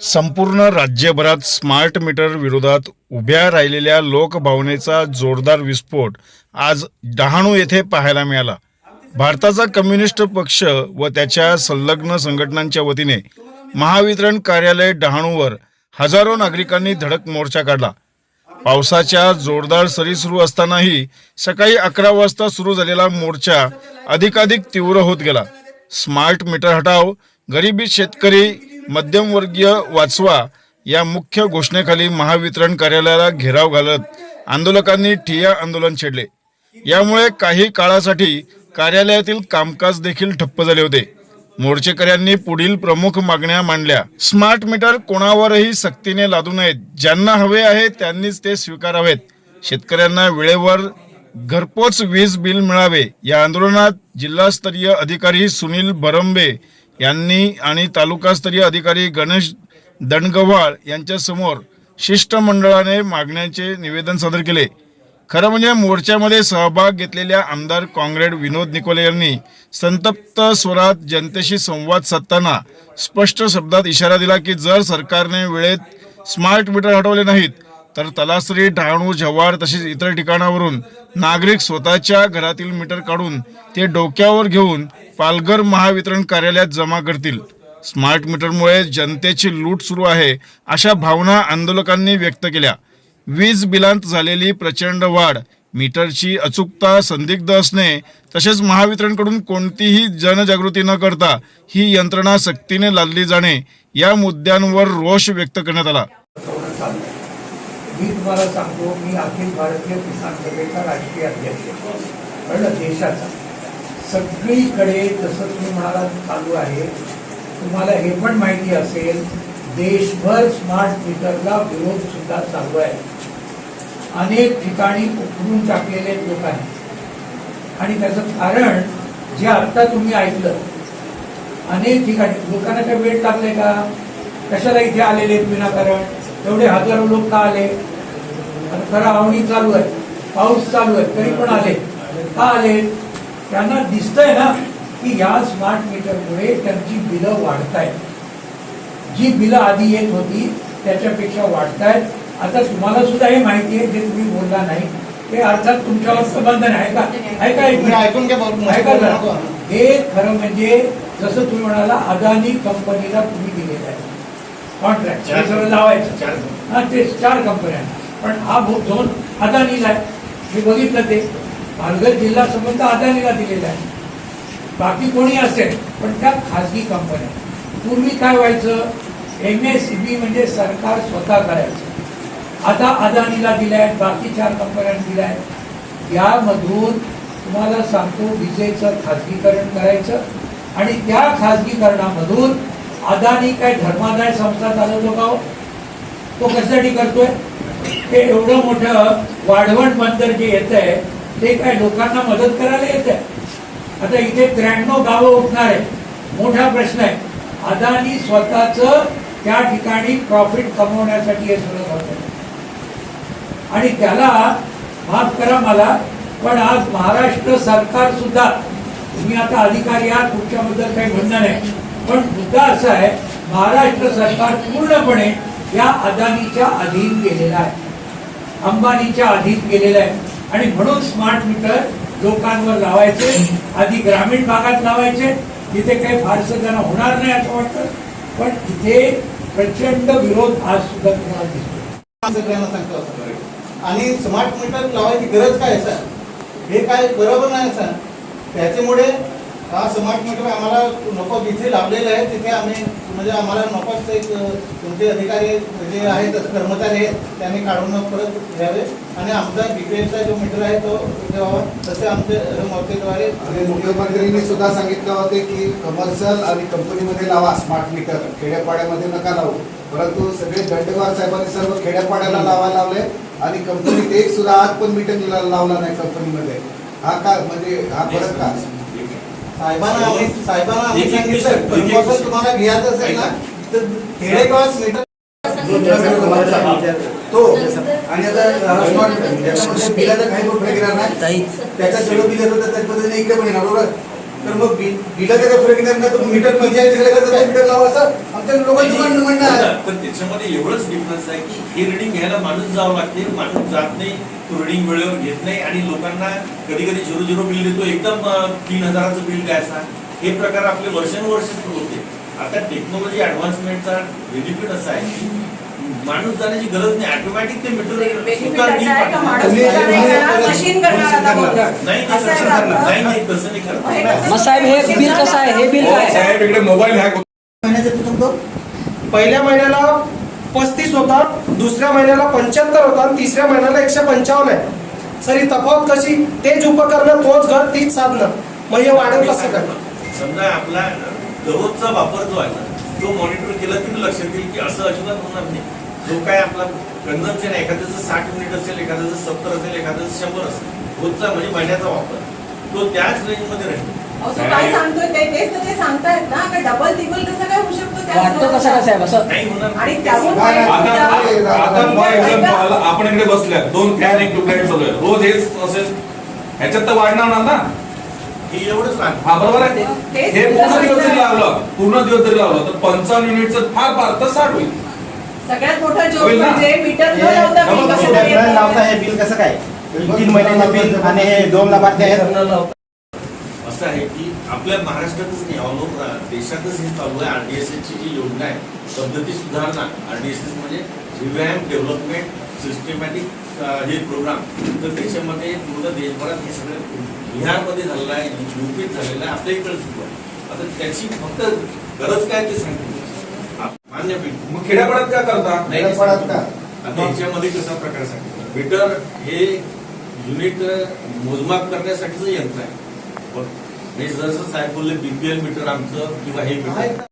संपूर्ण राज्यभरात smart meter विरोधात उभ्या राहिलेल्या लोकभावनेचा जोरदार विस्फोट आज डहाणू येथे पाहायला मिळाला. भारताचा कम्युनिस्ट पक्ष व त्याच्या संलग्न संघटनांच्या वतीने महावितरण कार्यालय डहाणूवर हजारो नागरिकांनी धडक मोर्चा काढला. पावसाच्या जोरदार सरी सुरू असतानाही सकाळी अकरा वाजता सुरू झालेला मोर्चा अधिकाधिक तीव्र होत गेला. स्मार्ट मीटर हटाव गरिबी शेतकरी मध्यमवर्गीय वाचवा या मुख्य घोषणेखाली महावितरण कार्यालयाला घेराव घालत आंदोलकांनी ठिया आंदोलन छेडले. यामुळे काही काळासाठी कार्यालयातील कामकाज देखील ठप्प झाले होते. मोर्चेकऱ्यांनी पुढील प्रमुख मागण्या मांडल्या. स्मार्ट मीटर कोणावरही सक्तीने लादू नयेत. ज्यांना हवे आहे त्यांनीच ते स्वीकारावेत. शेतकऱ्यांना वेळेवर घरपोच वीज बिल मिळावे. या आंदोलनात जिल्हास्तरीय अधिकारी सुनील बरंबे यांनी आणि तालुकास्तरीय अधिकारी गणेश दंडगव्हाळ यांच्यासमोर शिष्टमंडळाने मागण्याचे निवेदन सादर केले. खरं म्हणजे मोर्चामध्ये सहभाग घेतलेल्या आमदार काँग्रेड विनोद निकोले यांनी संतप्त स्वरात जनतेशी संवाद साधताना स्पष्ट शब्दात इशारा दिला की जर सरकारने वेळेत स्मार्ट मीटर हटवले नाहीत तर तलासरी डहाणू जव्हार तसेच इतर ठिकाणावरून नागरिक स्वतःच्या घरातील मीटर काढून ते डोक्यावर घेऊन पालघर महावितरण कार्यालयात जमा करतील. स्मार्ट मीटरमुळे जनतेची लूट सुरू आहे अशा भावना आंदोलकांनी व्यक्त केल्या. वीज बिलांत झालेली प्रचंड वाढ मीटरची अचूकता संदिग्ध असणे तसेच महावितरणकडून कोणतीही जनजागृती न करता ही यंत्रणा सक्तीने लादली जाणे या मुद्द्यांवर रोष व्यक्त करण्यात आला. मी तुम्हाला सांगतो मी अखिल भारतीय किसान सभेचा राष्ट्रीय अध्यक्ष. कळलं? देशाचा. सगळीकडे जसं तुम्ही म्हणाला चालू आहे तुम्हाला हे पण माहिती असेल देशभर स्मार्ट मीटरला विरोध सुद्धा चालू आहे. अनेक ठिकाणी उकरून टाकलेले लोक आहेत. आणि त्याचं कारण जे आत्ता तुम्ही ऐकलं अनेक ठिकाणी लोकांना काही वेळ लागले का? कशाला इथे आलेले आहेत विनाकारण? एवढे हजारो लोक का आले? खरं आवडी चालू आहे पाऊस चालू आहे तरी पण आले. का आले? त्यांना दिसतंय ना की या स्मार्ट मीटरमुळे त्यांची बिलं वाढतायत. जी बिलं आधी येत होती त्याच्यापेक्षा वाढतायत. आता तुम्हाला सुद्धा हे माहिती आहे जे तुम्ही बोलला नाही ते अर्थात तुमच्यावर बंधन आहे का? आहे का? हे खरं म्हणजे जसं तुम्ही म्हणाला अदानी कंपनीला तुम्ही दिलेलं आहे. कॉन्ट्रॅक्ट हे सगळं लावायचं. हा ते चार कंपन्या पण हा झोन अदानीला आहे. मी बघितलं ते. पालघर जिल्हा संबंध अदानीला दिलेला आहे. बाकी कोणी असेल पण त्या खाजगी कंपन्या पूर्वी काय व्हायचं? एम एस बी म्हणजे सरकार स्वतः करायचं. आता अदानीला दिल्या आहेत बाकी चार कंपन्यांना दिल्या. आहेत यामधून तुम्हाला सांगतो विजेचं खाजगीकरण करायचं आणि त्या खाजगीकरणामधून अदानी काय धर्मादाय संस्था चालवतो का हो? तो कशासाठी करतोय? ते एवढं मोठं वाढवण बंदर जे येत आहे ते काय लोकांना मदत करायला येत आहे आता इथे त्र्याण्णव गावं उठणार आहे मोठा प्रश्न आहे. अदानी स्वतःच त्या ठिकाणी प्रॉफिट कमवण्यासाठी हे सगळं करतोय. आणि त्याला माफ करा मला पण आज महाराष्ट्र सरकार सुद्धा तुम्ही आता अधिकारी आहात तुमच्याबद्दल काही म्हणणं नाही. पण मुद्दा असा आहे महाराष्ट्र सरकार पूर्णपणे या अदानीच्या अधीन गेलेला आहे. अंबानीच्या अधीन गेलेलं आहे. आणि म्हणून स्मार्ट मीटर लोकांवर लावायचे आधी ग्रामीण भागात लावायचे. तिथे काही फारसं त्यांना होणार नाही असं वाटतं. पण तिथे प्रचंड विरोध आज सुद्धा तुम्हाला दिसतो सगळ्यांना सांगतो असं. आणि स्मार्ट मीटर लावायची गरज काय आहे सर हे काय बरोबर नाही सर त्याच्यामुळे हा स्मार्ट मीटर आम्हाला नको जिथे लावलेलं आहे तिथे आम्ही म्हणजे आम्हाला नकोच एक तुमचे अधिकारी जे आहेत कर्मचारी आहेत त्यांनी काढून परत घ्यावे. आणि आमचा बीपीएलचा जो मीटर आहे तो द्यावा तसे आमचे मतेद्वारे मुख्यमंत्र्यांनी सुद्धा सांगितलं होते की कमर्शियल आणि कंपनीमध्ये लावा स्मार्ट मीटर खेड्यापाड्यामध्ये नका लावू. परंतु सगळे दंडवार साहेबांनी सर्व खेड्यापाड्याला लावा लावले आणि कंपनीत एक सुद्धा आज पण मीटर लावला नाही कंपनीमध्ये हा का म्हणजे हा फरक का? साहेबांना आम्ही साहेबांना आम्ही सांगितलं तुम्हाला घ्यायचं असेल ना तर खेडेगावात मीटर तो आणि आता स्मार्ट त्याच्यामध्ये बिलाचा काही फरक येणार नाही. त्याचा जेवढं बिल येतं त्याच्या पद्धतीने इकडे पण येणार बरोबर? तर मग बिलाचा काही फरक येणार नाही तर मीटर पंचायत मीटर लावा असं? आमच्या लोकांचं म्हणणं म्हणणं आहे. पण त्याच्यामध्ये एवढंच डिफरन्स आहे की हे रिडिंग घ्यायला माणूस जावं लागते माणूस जात नाही. तो रिडिंग वेळेवर घेत नाही आणि लोकांना कधी कधी झिरो झिरो बिल देतो. एकदम तीन हजाराचं बिल द्यायचा हे प्रकार आपले वर्षानुवर्ष सुरू होते. आता टेक्नॉलॉजी ऍडव्हान्समेंटचा बेनिफिट असा आहे की माणूस जाण्याची गरज नाही. ऑटोमॅटिक ते मीटर असं असं हे कसं- मग साहेब हे बिल कसं आहे? हे बिल काय आहे? साहेब इकडे मोबाईल हॅक महिन्याचं पहिल्या महिन्याला पस्तीस होता दुसऱ्या महिन्याला पंच्याहत्तर होता आणि तिसऱ्या महिन्याला एकशे पंचावन्न आहे. सर ही तफावत कशी? तेच उपकरणं तोच घर तीच साधनं. मग हे वाढत कसं काय? समजा आपला दररोजचा वापर जो आहे तो मॉनिटर केला तरी लक्षात येईल की असं अजिबात होणार नाही. जो काय आपला कन्झम्पशन आहे एखाद्याचं साठ मिनिट असेल एखाद्याचं सत्तर असेल एखाद्याचं शंभर असेल रोजचा म्हणजे महिन्याचा वापर. तो त्याच रेंजमध्ये राहील. काय सांगतोय ते? तेच तर ते सांगतायत ना. का डबल तिबल कसं काय होऊ शकतो त्या वाटतं कसं काय साहेब असं? नाही होणार आणि त्याहून नाही, काय- आता आपण इकडे बसल्या. दोन फॅन एक ट्यूबलाईट चालू आहे रोज हेच असेल ह्याच्यात तर वाढणार ना ना हे एवढंच राहणार. हा बरोबर आहे. तेच हे पूर्ण दिवस जरी. लावलं पूर्ण दिवस जरी लावलं तर पंचावन्न युनिटचं फार फार तर साठ होईल. सगळ्यात मोठा जोक होईल ना? म्हणजे मीटर न लावता बिल कसं काय लावता? हे बिल कसं काय? तीन महिन्याचं बिल आणि हे दोन लाभार्थी आहेत. असं आहे की आपल्या महाराष्ट्रातच नाही ऑल ओव्हर देशातच हे चालू आहे. आरडीएसएस ची जी योजना आहे पद्धती सुधारणा आरडीएसएस म्हणजे रिव्हॅम डेव्हलपमेंट सिस्टमॅटिक हे प्रोग्राम तर त्याच्यामध्ये पूर्ण देशभरात हे सगळं बिहारमध्ये झालेलं आहे युपीत झालेलं आहे आपल्या इकडे सुरू आहे. आता त्याची फक्त गरज काय ते सांगतो. मान्य मग खेड्यापाड्यात काय करता? नाही खेड्यापाड्यात का? आता याच्यामध्ये कसा प्रकार सांगितलं मीटर हे युनिट मोजमाप करण्यासाठीचं यंत्र आहे. आपण. हे जसं साहेब बोलले बीपीएल मीटर आमचं किंवा हे मीटर.